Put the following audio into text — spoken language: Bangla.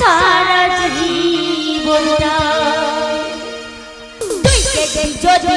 সারা জীবনটা। তুই যদি